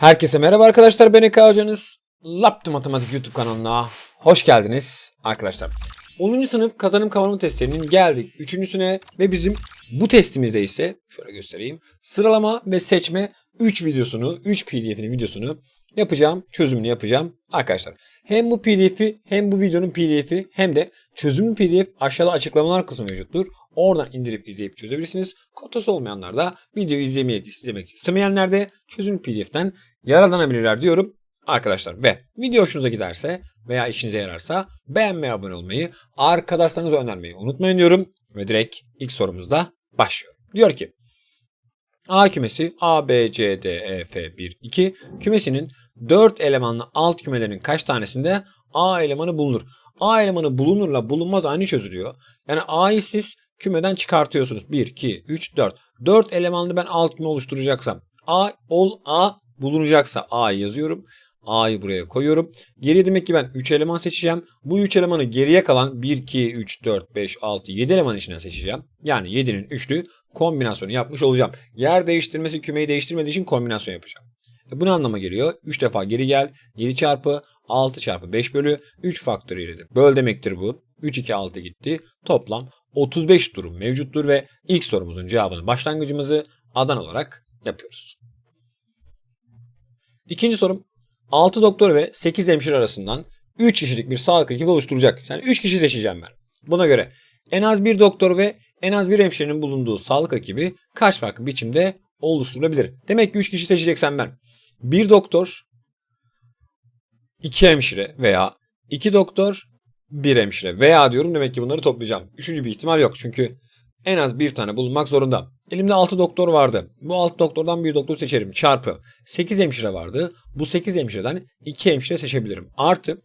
Herkese merhaba arkadaşlar ben Eka Hocanız. Laptı Matematik YouTube kanalına hoş geldiniz arkadaşlar. 10. sınıf kazanım kavramı testlerinin geldik 3.süne ve bizim bu testimizde ise şöyle göstereyim. Sıralama ve seçme 3 videosunu, 3 pdf'inin videosunu yapacağım, çözümünü yapacağım arkadaşlar. Hem bu pdf'i hem bu videonun pdf'i hem de çözümlü pdf aşağıda açıklamalar kısmı mevcuttur. Oradan indirip izleyip çözebilirsiniz. Kotası olmayanlar da videoyu izlemek, istemek istemeyenler de çözüm pdf'den yararlanabilirler diyorum arkadaşlar. Ve video hoşunuza giderse veya işinize yararsa beğenmeyi, abone olmayı, arkadaşlarınıza önermeyi unutmayın diyorum. Ve direkt ilk sorumuzda başlıyor. Diyor ki A kümesi A, B, C, D, E, F, 1, 2 kümesinin 4 elemanlı alt kümelerinin kaç tanesinde A elemanı bulunur? A elemanı bulunurla bulunmaz aynı çözülüyor. Yani A'yı siz kümeden çıkartıyorsunuz. 1, 2, 3, 4. 4 elemanlı ben alt küme oluşturacaksam A ol A bulunacaksa A'yı yazıyorum. A'yı buraya koyuyorum. Geriye demek ki ben 3 eleman seçeceğim. Bu 3 elemanı geriye kalan 1, 2, 3, 4, 5, 6, 7 eleman içinden seçeceğim. Yani 7'nin üçlü kombinasyonu yapmış olacağım. Yer değiştirmesi kümeyi değiştirmediği için kombinasyon yapacağım. E bu ne anlama geliyor? 3 defa geri gel. 7 çarpı 6 çarpı 5 bölü 3 faktöriyelidir. Böl demektir bu. 3, 2, 6 gitti. Toplam 35 durum mevcuttur ve ilk sorumuzun cevabını başlangıcımızı adan olarak yapıyoruz. İkinci sorum 6 doktor ve 8 hemşire arasından 3 kişilik bir sağlık ekibi oluşturacak. Yani 3 kişi seçeceğim ben. Buna göre en az bir doktor ve en az bir hemşirenin bulunduğu sağlık ekibi kaç farklı biçimde oluşturulabilir? Demek ki 3 kişi seçeceksem ben. Bir doktor, 2 hemşire veya 2 doktor, 1 hemşire veya diyorum demek ki bunları toplayacağım. Üçüncü bir ihtimal yok çünkü en az bir tane bulunmak zorunda. Elimde 6 doktor vardı. Bu 6 doktordan bir doktor seçerim. Çarpı 8 hemşire vardı. Bu 8 hemşireden 2 hemşire seçebilirim. Artı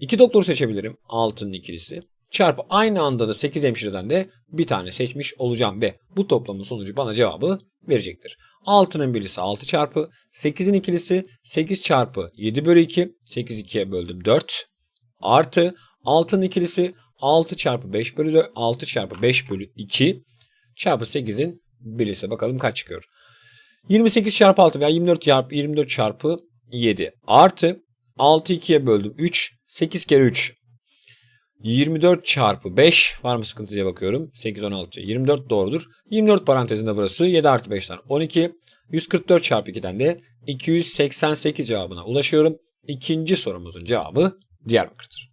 2 doktor seçebilirim. 6'nın ikilisi. Çarpı aynı anda da 8 hemşireden de bir tane seçmiş olacağım ve bu toplamın sonucu bana cevabı verecektir. 6'nın birisi 6 çarpı 8'in ikilisi 8 çarpı 7 bölü 2 8 2'ye böldüm 4 artı 6'nın ikilisi 6 çarpı 5 bölü 4, 6 çarpı 5 bölü 2 çarpı 8'in birisi. Bakalım kaç çıkıyor. 28 çarpı 6 veya 24 çarpı 24 çarpı 7 artı 6 2'ye böldüm 3 8 kere 3 24 çarpı 5 var mı sıkıntı diye bakıyorum. 8 16 24 doğrudur. 24 parantezinde burası 7 artı 5'ten 12 144 çarpı 2'den de 288 cevabına ulaşıyorum. İkinci sorumuzun cevabı Diyarbakır'dır.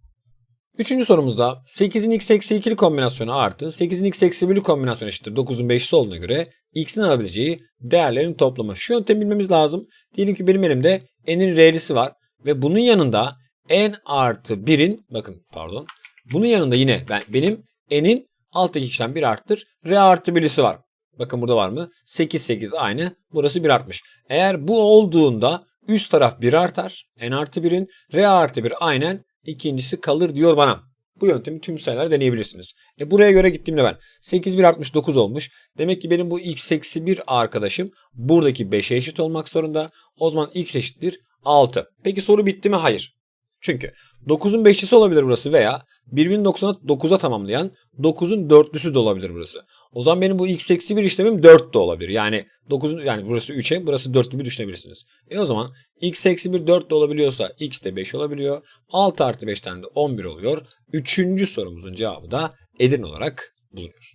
Üçüncü sorumuzda 8'in x eksi 2'li kombinasyonu artı 8'in x eksi 1'li kombinasyonu eşittir 9'un 5'lisi olduğuna göre x'in alabileceği değerlerin toplamı. Şu yöntemi bilmemiz lazım. Diyelim ki benim elimde n'in r'lisi var ve bunun yanında n artı 1'in bakın pardon bunun yanında yine ben benim n'in alttaki kişiden 1 arttır r artı 1'lisi var. Bakın burada var mı? 8 8 aynı. Burası 1 artmış. Eğer bu olduğunda üst taraf 1 artar. n artı 1'in r artı 1 aynen ikincisi kalır diyor bana. Bu yöntemi tüm sayılar deneyebilirsiniz. E buraya göre gittiğimde ben 8 1 69 olmuş. Demek ki benim bu x eksi 1 arkadaşım buradaki 5'e eşit olmak zorunda. O zaman x eşittir 6. Peki soru bitti mi? Hayır. Çünkü 9'un 5'lisi olabilir burası veya birbirini 90'a 9'a tamamlayan 9'un 4'lüsü de olabilir burası. O zaman benim bu x eksi 1 işlemim 4 de olabilir. Yani 9'un yani burası 3'e burası 4 gibi düşünebilirsiniz. E o zaman x eksi 1 4 de olabiliyorsa x de 5 olabiliyor. 6 artı 5'ten de 11 oluyor. Üçüncü sorumuzun cevabı da Edirne olarak bulunuyor.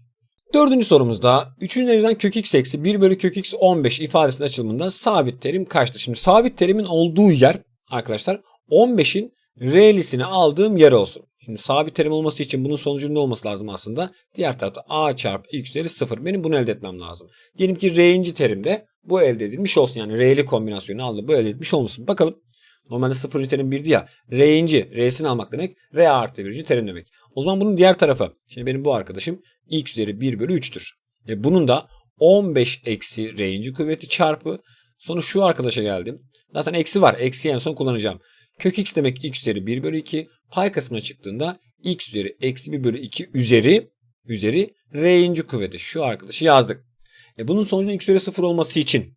Dördüncü sorumuzda 3. dereceden kök x eksi 1 bölü kök x 15 ifadesinin açılımında sabit terim kaçtır? Şimdi sabit terimin olduğu yer arkadaşlar 15'in R'lisini aldığım yer olsun. Şimdi sabit terim olması için bunun sonucunda olması lazım aslında. Diğer tarafta a çarpı x üzeri 0. Benim bunu elde etmem lazım. Diyelim ki R'inci terimde bu elde edilmiş olsun. Yani R'li kombinasyonu aldı bu elde edilmiş olmasın. Bakalım. Normalde 0. terim 1'di ya. R'inci, R'sini almak demek. R artı 1. terim demek. O zaman bunun diğer tarafı. Şimdi benim bu arkadaşım x üzeri 1 bölü 3'tür. E bunun da 15 eksi R'inci kuvveti çarpı. Sonra şu arkadaşa geldim. Zaten eksi var. Eksi en son kullanacağım. Kök x demek x üzeri 1 bölü 2. Pay kısmına çıktığında x üzeri eksi 1 bölü 2 üzeri üzeri r'inci kuvveti. Şu arkadaşı yazdık. E bunun sonucunda x üzeri 0 olması için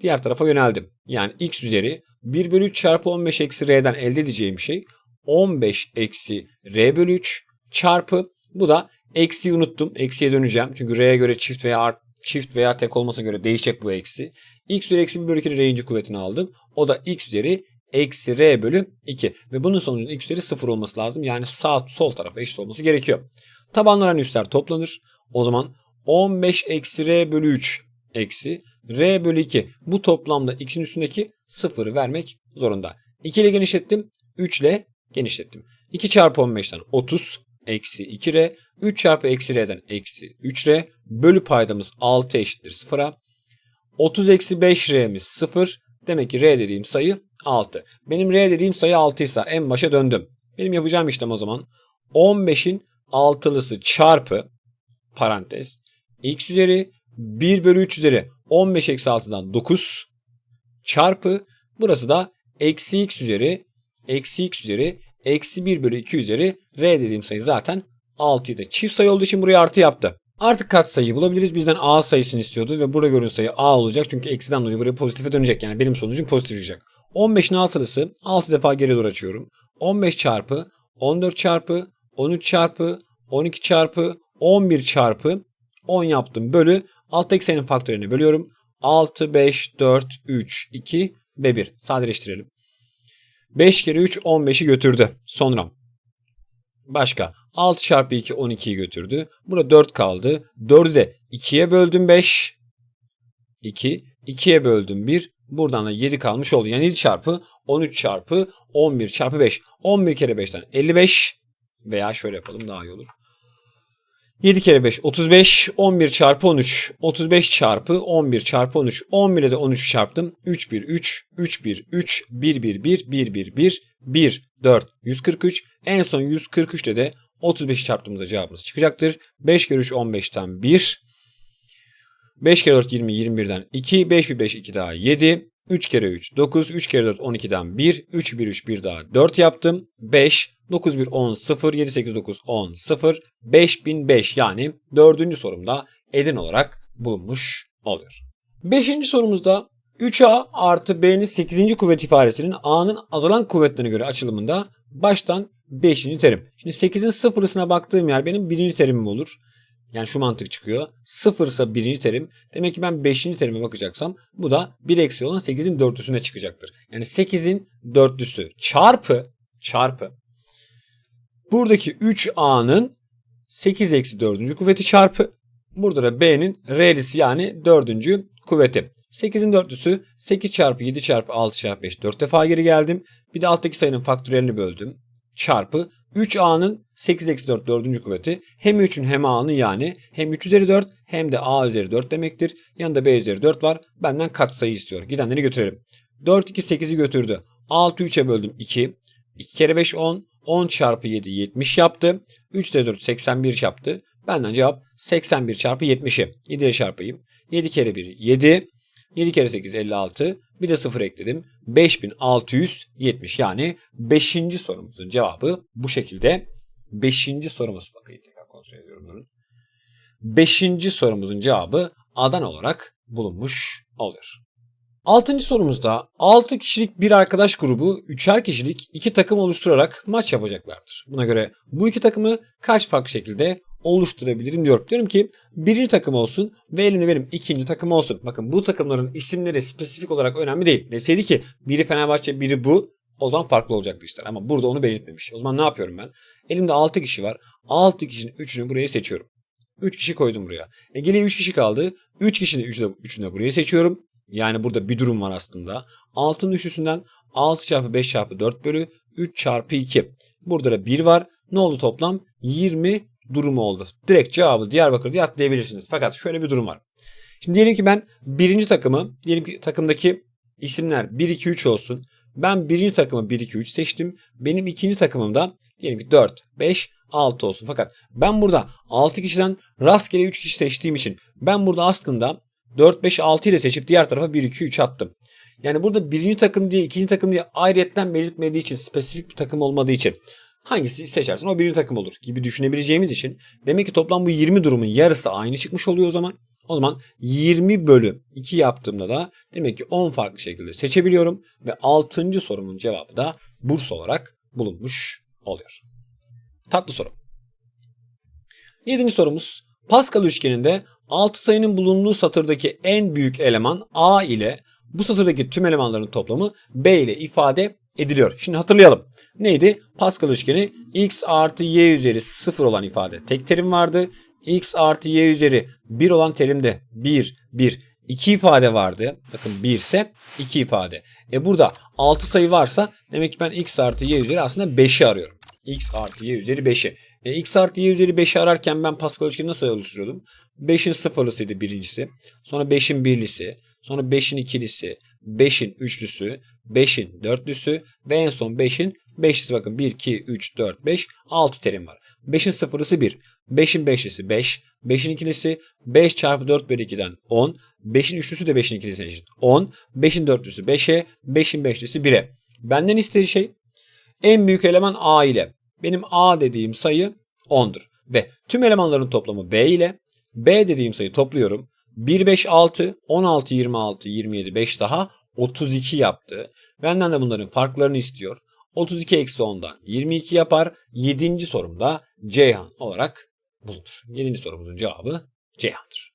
diğer tarafa yöneldim. Yani x üzeri 1 bölü 3 çarpı 15 eksi r'den elde edeceğim şey 15 eksi r bölü 3 çarpı bu da eksiyi unuttum. Eksiye döneceğim. Çünkü r'ye göre çift veya art, çift veya tek olmasına göre değişecek bu eksi. x üzeri eksi 1 bölü 2 r'inci kuvvetini aldım. O da x üzeri eksi r bölü 2. Ve bunun sonucunda x üzeri 0 olması lazım. Yani sağ sol tarafa eşit olması gerekiyor. Tabanlar üstler toplanır. O zaman 15 eksi r bölü 3 eksi r bölü 2. Bu toplamda x'in üstündeki 0'ı vermek zorunda. 2 ile genişlettim. 3 ile genişlettim. 2 çarpı 15'ten 30 eksi 2r. 3 çarpı eksi r'den eksi 3r. Bölü paydamız 6 eşittir 0'a. 30 eksi 5r'miz 0. Demek ki r dediğim sayı 6. Benim r dediğim sayı 6 ise en başa döndüm. Benim yapacağım işlem o zaman 15'in altılısı çarpı parantez x üzeri 1 bölü 3 üzeri 15 eksi 6'dan 9 çarpı burası da eksi x üzeri eksi x üzeri eksi 1 bölü 2 üzeri r dediğim sayı zaten 6'ydı. Çift sayı olduğu için buraya artı yaptı. Artık kaç sayıyı bulabiliriz? Bizden a sayısını istiyordu ve burada görünen sayı a olacak. Çünkü eksiden dolayı buraya pozitife dönecek. Yani benim sonucum pozitif çıkacak. 15'in altılısı 6 defa geri doğru açıyorum. 15 çarpı 14 çarpı 13 çarpı 12 çarpı 11 çarpı 10 yaptım bölü alttaki sayının faktörlerini bölüyorum. 6, 5, 4, 3, 2 ve 1. Sadeleştirelim. 5 kere 3 15'i götürdü. Sonra başka 6 çarpı 2 12'yi götürdü. Burada 4 kaldı. 4'ü de 2'ye böldüm 5. 2. 2'ye böldüm 1. Buradan da 7 kalmış oldu. Yani 7 çarpı 13 çarpı 11 çarpı 5. 11 kere 5'ten 55 veya şöyle yapalım daha iyi olur. 7 kere 5 35 11 çarpı 13 35 çarpı 11 çarpı 13 11'e de 13 çarptım 3 1 3 3 1 3 1 1 1 1 1 1 1 4 143 en son 143 ile de 35 çarptığımızda cevabımız çıkacaktır. 5 kere 3 15'ten 1 5 kere 4 20 21'den 2 5 bir 5 2 daha 7 3 kere 3 9 3 kere 4 12'den 1 3 1 3 1 daha 4 yaptım 5 9 1 10 0 7 8 9 10 0 5005 yani dördüncü sorumda edin olarak bulunmuş oluyor. Beşinci sorumuzda 3A artı B'nin 8. kuvvet ifadesinin A'nın azalan kuvvetlerine göre açılımında baştan 5. terim. Şimdi 8'in sıfırısına baktığım yer benim birinci terimim olur. Yani şu mantık çıkıyor. Sıfır ise birinci terim. Demek ki ben beşinci terime bakacaksam bu da bir eksi olan 8'in dörtlüsüne çıkacaktır. Yani 8'in dörtlüsü çarpı çarpı buradaki 3A'nın 8 eksi 4. kuvveti çarpı burada da B'nin R'lisi yani 4. kuvveti. 8'in dörtlüsü 8 çarpı 7 çarpı 6 çarpı 5 4 defa geri geldim. Bir de alttaki sayının faktörlerini böldüm. Çarpı 3A'nın 8 eksi 4 4. kuvveti hem 3'ün hem A'nın yani hem 3 üzeri 4 hem de A üzeri 4 demektir. Yanında B üzeri 4 var. Benden katsayı istiyor. Gidenleri götürelim. 4 2 8'i götürdü. 6 3'e böldüm 2. 2 kere 5 10. 10 çarpı 7 70 yaptı. 3 de 4 81 yaptı. Benden cevap 81 çarpı 70'i. 7 ile çarpayım. 7 kere 1 7. 7 kere 8 56. Bir de 0 ekledim. 5670 yani 5. sorumuzun cevabı bu şekilde. 5. sorumuz bakayım tekrar kontrol ediyorum. Durun. 5. sorumuzun cevabı Adana olarak bulunmuş oluyor. Altıncı sorumuzda 6 kişilik bir arkadaş grubu 3'er kişilik iki takım oluşturarak maç yapacaklardır. Buna göre bu iki takımı kaç farklı şekilde oluşturabilirim diyorum. Diyorum ki birinci takım olsun ve elimde benim ikinci takım olsun. Bakın bu takımların isimleri spesifik olarak önemli değil. Deseydi ki biri Fenerbahçe biri bu o zaman farklı olacaktı işler. Ama burada onu belirtmemiş. O zaman ne yapıyorum ben? Elimde 6 kişi var. 6 kişinin 3'ünü buraya seçiyorum. 3 kişi koydum buraya. E geriye 3 kişi kaldı. 3 kişinin 3'ünü de, 3'ünü de buraya seçiyorum. Yani burada bir durum var aslında. 6'nın üçlüsünden 6 çarpı 5 çarpı 4 bölü 3 çarpı 2. Burada da 1 var. Ne oldu toplam? 20 durumu oldu. Direkt cevabı Diyarbakır diye atlayabilirsiniz. Fakat şöyle bir durum var. Şimdi diyelim ki ben birinci takımı, diyelim ki takımdaki isimler 1, 2, 3 olsun. Ben birinci takımı 1, 2, 3 seçtim. Benim ikinci takımım da diyelim ki 4, 5, 6 olsun. Fakat ben burada 6 kişiden rastgele 3 kişi seçtiğim için ben burada aslında 4, 5, 6 ile seçip diğer tarafa 1, 2, 3 attım. Yani burada birinci takım diye ikinci takım diye ayrıyetten belirtmediği için spesifik bir takım olmadığı için hangisi seçersen o birinci takım olur gibi düşünebileceğimiz için demek ki toplam bu 20 durumun yarısı aynı çıkmış oluyor o zaman. O zaman 20 bölü 2 yaptığımda da demek ki 10 farklı şekilde seçebiliyorum ve 6. sorumun cevabı da burs olarak bulunmuş oluyor. Tatlı soru. 7. sorumuz Pascal üçgeninde 6 sayının bulunduğu satırdaki en büyük eleman A ile bu satırdaki tüm elemanların toplamı B ile ifade ediliyor. Şimdi hatırlayalım. Neydi? Pascal üçgeni x artı y üzeri 0 olan ifade tek terim vardı. x artı y üzeri 1 olan terimde 1, 1, 2 ifade vardı. Bakın 1 ise 2 ifade. E burada 6 sayı varsa demek ki ben x artı y üzeri aslında 5'i arıyorum. x artı y üzeri 5'i. E, x artı y üzeri 5'i ararken ben Pascal üçgeni nasıl oluşturuyordum? 5'in sıfırlısıydı birincisi. Sonra 5'in birlisi. Sonra 5'in ikilisi. 5'in üçlüsü. 5'in dörtlüsü. Ve en son 5'in beşlisi. Bakın 1, 2, 3, 4, 5, 6 terim var. 5'in sıfırlısı 1. 5'in beşlisi 5. 5'in ikilisi 5 çarpı 4 bölü 2'den 10. 5'in üçlüsü de 5'in ikilisine eşit. 10. 5'in dörtlüsü 5'e. 5'in beşlisi 1'e. Benden istediği şey en büyük eleman A ile. Benim A dediğim sayı 10'dur. Ve tüm elemanların toplamı B ile. B dediğim sayı topluyorum. 1, 5, 6, 16, 26, 27, 5 daha 32 yaptı. Benden de bunların farklarını istiyor. 32 eksi 10'dan 22 yapar. 7. sorumda Ceyhan olarak bulunur. 7. sorumuzun cevabı Ceyhan'dır.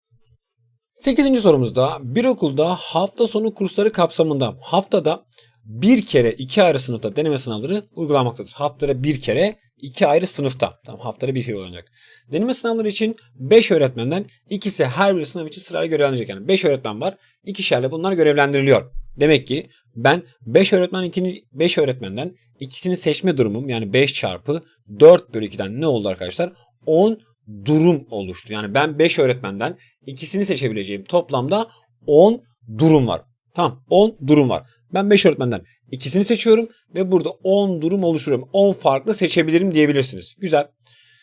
8. sorumuzda bir okulda hafta sonu kursları kapsamında haftada bir kere iki ayrı sınıfta deneme sınavları uygulanmaktadır. Haftada bir kere iki ayrı sınıfta. Tamam haftada bir kere olacak. Deneme sınavları için 5 öğretmenden ikisi her bir sınav için sırayla görevlendirecek. Yani 5 öğretmen var. İkişerle bunlar görevlendiriliyor. Demek ki ben 5 öğretmen 5 öğretmenden ikisini seçme durumum yani 5 çarpı 4 bölü 2'den ne oldu arkadaşlar? 10 durum oluştu. Yani ben 5 öğretmenden ikisini seçebileceğim toplamda 10 durum var. Tamam 10 durum var. Ben 5 öğretmenden ikisini seçiyorum ve burada 10 durum oluşturuyorum. 10 farklı seçebilirim diyebilirsiniz. Güzel.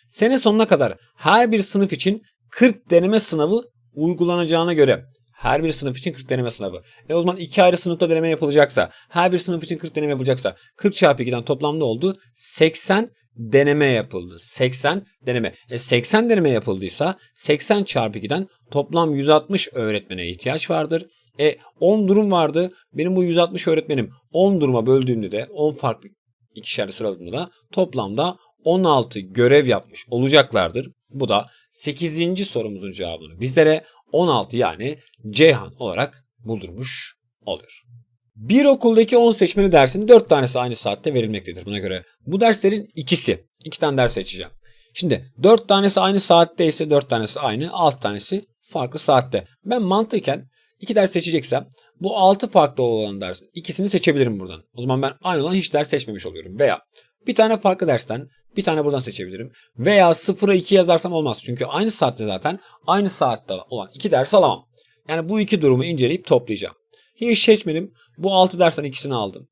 Sene sonuna kadar her bir sınıf için 40 deneme sınavı uygulanacağına göre her bir sınıf için 40 deneme sınavı. E o zaman iki ayrı sınıfta deneme yapılacaksa, her bir sınıf için 40 deneme yapılacaksa 40 çarpı 2'den toplamda oldu? 80 deneme yapıldı. 80 deneme. E 80 deneme yapıldıysa 80 çarpı 2'den toplam 160 öğretmene ihtiyaç vardır. E 10 durum vardı. Benim bu 160 öğretmenim 10 duruma böldüğümde de 10 farklı ikişerli sıraladığımda da toplamda 16 görev yapmış olacaklardır. Bu da 8. sorumuzun cevabını bizlere 16 yani Ceyhan olarak buldurmuş oluyor. Bir okuldaki 10 seçmeli dersin 4 tanesi aynı saatte verilmektedir buna göre. Bu derslerin ikisi. 2 tane ders seçeceğim. Şimdi 4 tanesi aynı saatte ise 4 tanesi aynı, 6 tanesi farklı saatte. Ben mantıken 2 ders seçeceksem bu 6 farklı olan dersin ikisini seçebilirim buradan. O zaman ben aynı olan hiç ders seçmemiş oluyorum. Veya bir tane farklı dersten bir tane buradan seçebilirim. Veya 0'a 2 yazarsam olmaz. Çünkü aynı saatte zaten aynı saatte olan iki ders alamam. Yani bu iki durumu inceleyip toplayacağım. Hiç seçmedim. Bu 6 dersten ikisini aldım.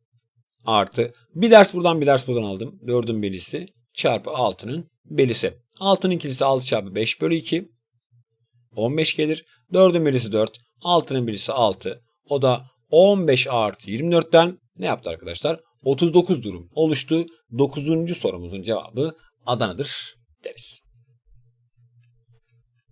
Artı bir ders buradan bir ders buradan aldım. 4'ün belisi çarpı 6'nın belisi. 6'nın ikilisi 6 çarpı 5 bölü 2. 15 gelir. 4'ün belisi 4. 6'nın belisi 6. O da 15 artı 24'ten ne yaptı arkadaşlar? 39 durum oluştu. 9. sorumuzun cevabı Adana'dır deriz.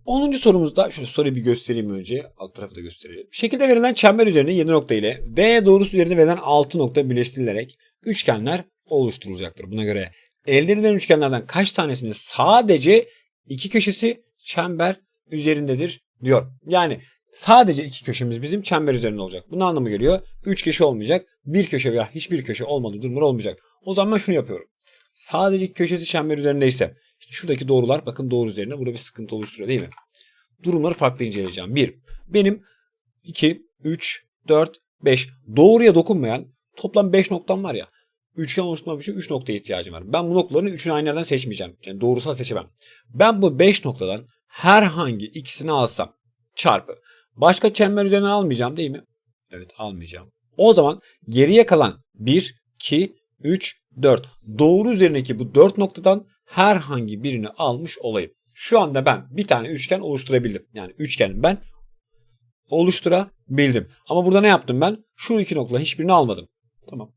10. sorumuzda şöyle soruyu bir göstereyim önce. Alt tarafı da gösterelim. Şekilde verilen çember üzerinde 7 nokta ile D doğrusu üzerinde verilen 6 nokta birleştirilerek üçgenler oluşturulacaktır. Buna göre elde edilen üçgenlerden kaç tanesinin sadece iki köşesi çember üzerindedir diyor. Yani sadece iki köşemiz bizim çember üzerinde olacak. Bu ne anlamı geliyor? Üç köşe olmayacak. Bir köşe veya hiçbir köşe olmadığı durumlar olmayacak. O zaman ben şunu yapıyorum. Sadece köşesi çember üzerindeyse şuradaki doğrular bakın doğru üzerine burada bir sıkıntı oluşturuyor değil mi? Durumları farklı inceleyeceğim. 1. Benim 2, 3, 4, 5 doğruya dokunmayan toplam 5 noktam var ya. Üçgen oluşturmam için 3 noktaya ihtiyacım var. Ben bu noktaların üçünü aynı yerden seçmeyeceğim. Yani doğrusal seçemem. Ben bu 5 noktadan herhangi ikisini alsam çarpı. Başka çember üzerine almayacağım değil mi? Evet almayacağım. O zaman geriye kalan 1, 2, 3, 4. Doğru üzerindeki bu 4 noktadan herhangi birini almış olayım. Şu anda ben bir tane üçgen oluşturabildim. Yani üçgeni ben oluşturabildim. Ama burada ne yaptım ben? Şu iki noktadan hiçbirini almadım. Tamam.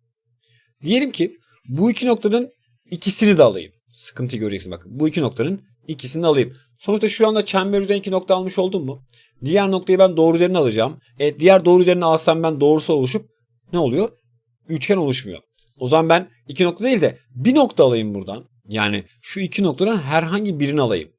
Diyelim ki bu iki noktanın ikisini de alayım. Sıkıntı göreceksin bakın. Bu iki noktanın ikisini de alayım. Sonuçta şu anda çember üzerine iki nokta almış oldum mu? Diğer noktayı ben doğru üzerine alacağım. E, diğer doğru üzerine alsam ben doğrusu oluşup ne oluyor? Üçgen oluşmuyor. O zaman ben iki nokta değil de bir nokta alayım buradan. Yani şu iki noktadan herhangi birini alayım.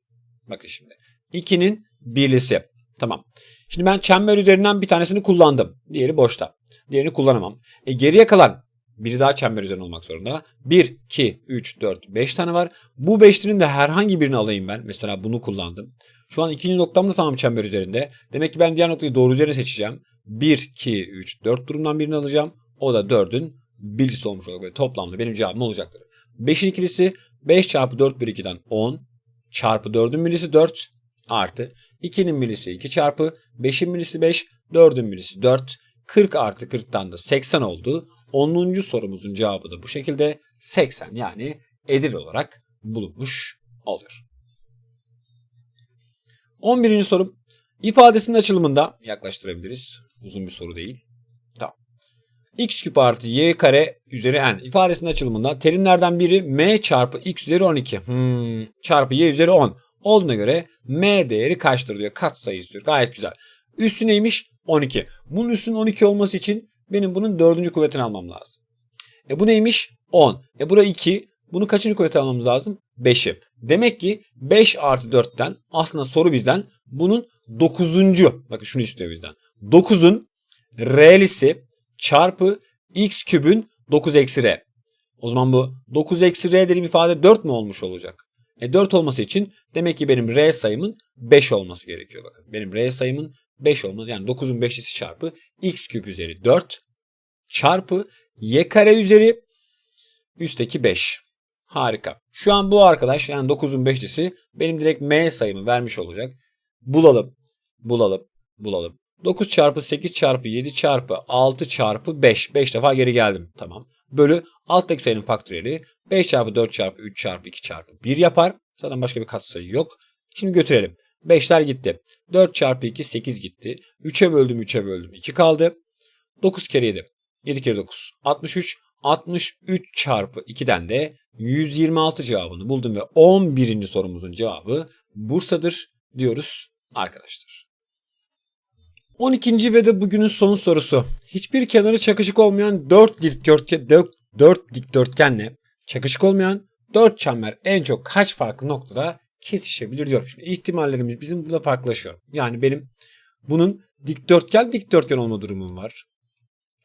Bakın şimdi. 2'nin birlisi. Tamam. Şimdi ben çember üzerinden bir tanesini kullandım. Diğeri boşta. Diğerini kullanamam. E geriye kalan biri daha çember üzerine olmak zorunda. 1, 2, 3, 4, 5 tane var. Bu beşlinin de herhangi birini alayım ben. Mesela bunu kullandım. Şu an ikinci noktam da tamam çember üzerinde. Demek ki ben diğer noktayı doğru üzerine seçeceğim. 1, 2, 3, 4 durumdan birini alacağım. O da 4'ün birisi olmuş olacak. Böyle toplamda benim cevabım olacaktır. 5'in ikilisi 5 çarpı 4 bölü 2'den 10 çarpı 4'ün milisi 4 artı 2'nin milisi 2 çarpı 5'in milisi 5 4'ün milisi 4 40 artı 40'tan da 80 oldu. 10. sorumuzun cevabı da bu şekilde 80 yani Edirne olarak bulunmuş oluyor. 11. sorum ifadesinin açılımında yaklaştırabiliriz. Uzun bir soru değil. X küp artı y kare üzeri n ifadesinin açılımında terimlerden biri m çarpı x üzeri 12 hmm, çarpı y üzeri 10 olduğuna göre m değeri kaçtır diyor. Katsayı istiyor. Gayet güzel. Üssü neymiş? 12. Bunun üssünün 12 olması için benim bunun dördüncü kuvvetini almam lazım. E bu neymiş? 10. E bura 2. Bunu kaçıncı kuvveti almamız lazım? 5'i. Demek ki 5 artı 4'ten aslında soru bizden bunun 9. Bakın şunu istiyor bizden. 9'un R'lisi çarpı x kübün 9 eksi R. O zaman bu 9 eksi R dediğim ifade 4 mü olmuş olacak? E 4 olması için demek ki benim R sayımın 5 olması gerekiyor bakın. Benim R sayımın 5 olması yani 9'un 5'lisi çarpı x küp üzeri 4 çarpı y kare üzeri üstteki 5. Harika. Şu an bu arkadaş yani 9'un 5'lisi benim direkt m sayımı vermiş olacak. Bulalım. Bulalım. Bulalım. 9 çarpı 8 çarpı 7 çarpı 6 çarpı 5. 5 defa geri geldim. Tamam. Bölü alttaki sayının faktöriyeli 5 çarpı 4 çarpı 3 çarpı 2 çarpı 1 yapar. Zaten başka bir katsayı yok. Şimdi götürelim. 5'ler gitti. 4 çarpı 2 8 gitti. 3'e böldüm 3'e böldüm 2 kaldı. 9 kere 7. 7 kere 9. 63. 63 çarpı 2'den de 126 cevabını buldum ve 11. sorumuzun cevabı Bursa'dır diyoruz arkadaşlar. 12. ve de bugünün son sorusu. Hiçbir kenarı çakışık olmayan 4 dikdörtgen 4, 4 dikdörtgenle çakışık olmayan 4 çember en çok kaç farklı noktada kesişebilir diyorum. Şimdi ihtimallerimiz bizim burada farklılaşıyor. Yani benim bunun dikdörtgen dikdörtgen olma durumum var.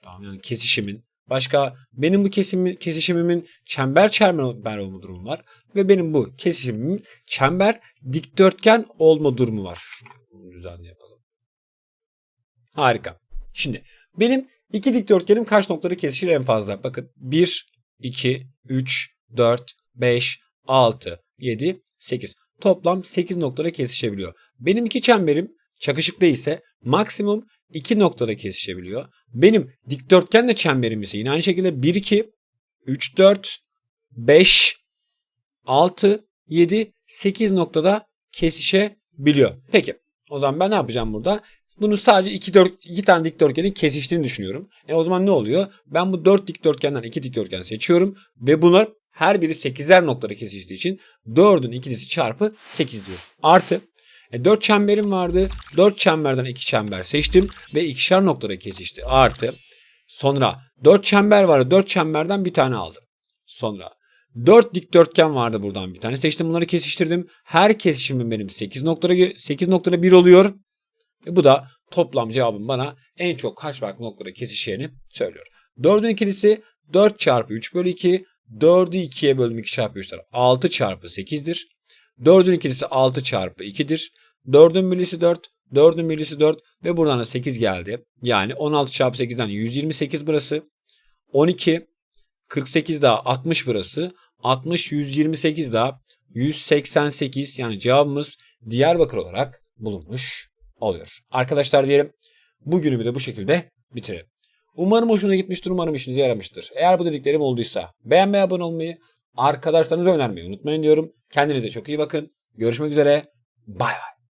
Tamam yani kesişimin. Başka benim bu kesimi, kesişimimin çember çember olma durumu var. Ve benim bu kesişimimin çember dikdörtgen olma durumu var. Düzenli yapalım. Harika. Şimdi benim iki dikdörtgenim kaç noktada kesişir en fazla? Bakın 1, 2, 3, 4, 5, 6, 7, 8. Toplam 8 noktada kesişebiliyor. Benim iki çemberim çakışıkta ise maksimum 2 noktada kesişebiliyor. Benim dikdörtgenle çemberim ise yine aynı şekilde 1, 2, 3, 4, 5, 6, 7, 8 noktada kesişebiliyor. Peki o zaman ben ne yapacağım burada? Bunu sadece iki, dört, iki tane dikdörtgenin kesiştiğini düşünüyorum. E o zaman ne oluyor? Ben bu dört dikdörtgenden iki dikdörtgen seçiyorum ve bunlar her biri 8'er noktada kesiştiği için 4'ün ikilisi çarpı 8 diyor. Artı e 4 çemberim vardı. 4 çemberden 2 çember seçtim ve ikişer noktada kesişti. Artı sonra 4 çember vardı. 4 çemberden bir tane aldım. Sonra 4 dikdörtgen vardı buradan bir tane. Seçtim bunları kesiştirdim. Her kesişimim benim 8 noktada 8 noktada 1 oluyor. Ve bu da toplam cevabım bana en çok kaç farklı noktada kesişeceğini söylüyor. 4'ün ikilisi 4 çarpı 3 bölü 2. 4'ü 2'ye bölüm 2 çarpı 3'ler 6 çarpı 8'dir. 4'ün ikilisi 6 çarpı 2'dir. 4'ün birlisi 4. 4'ün birlisi 4 ve buradan da 8 geldi. Yani 16 çarpı 8'den 128 burası. 12 48 daha 60 burası. 60 128 daha 188 yani cevabımız Diyarbakır olarak bulunmuş oluyor. Arkadaşlar diyelim bugünümü de bu şekilde bitirelim. Umarım hoşuna gitmiştir. Umarım işinize yaramıştır. Eğer bu dediklerim olduysa beğenmeyi, abone olmayı, arkadaşlarınıza önermeyi unutmayın diyorum. Kendinize çok iyi bakın. Görüşmek üzere. Bay bay.